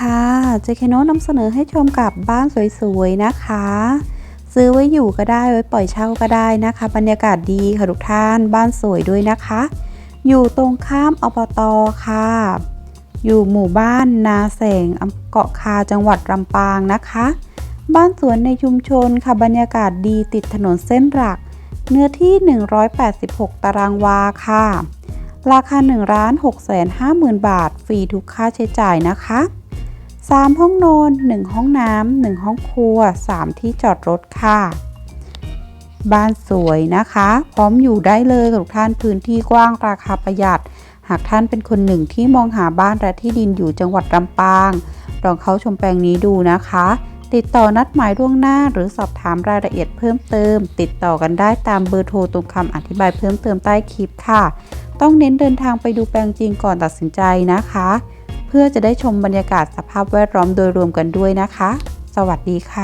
ค่ะเจคโนนำเสนอให้ชมกับบ้านสวยๆนะคะ ซื้อไว้อยู่ก็ได้ไว้ปล่อยเช่าก็ได้นะคะ บรรยากาศดีค่ะทุกท่านบ้านสวยด้วยนะคะ อยู่ตรงข้ามอบตค่ะ อยู่หมู่บ้านนาแสงอำเกาะคาจังหวัดลำปางนะคะ บ้านสวนในชุมชนค่ะบรรยากาศดีติดถนนเส้นหลัก เนื้อที่ 186 ตารางวาค่ะ ราคา1ล้าน6แสน5หมื่นบาทฟรีทุกค่าใช้จ่ายนะคะ 3 ห้องนอน 1 ห้องน้ำ1ห้องครัว 3 ที่จอดรถค่ะ บ้านสวยนะคะ พร้อมอยู่ได้เลยทุกท่านพื้นที่กว้างราคาประหยัด หากท่านเป็นคนหนึ่งที่มองหาบ้านและที่ดินอยู่จังหวัดลำปาง ลองเข้าชมแปลงนี้ดูนะคะ ติดต่อนัดหมายล่วงหน้า หรือสอบถามรายละเอียดเพิ่มเติม ติดต่อกันได้ตามเบอร์โทรตรงคำอธิบายเพิ่มเติมใต้คลิปค่ะ ต้องเน้นเดินทางไปดูแปลงจริงก่อนตัดสินใจนะคะ พื่อจะได้ชมบรรยากาศสภาพแวดล้อมโดยรวมกันด้วยนะคะ สวัสดีค่ะ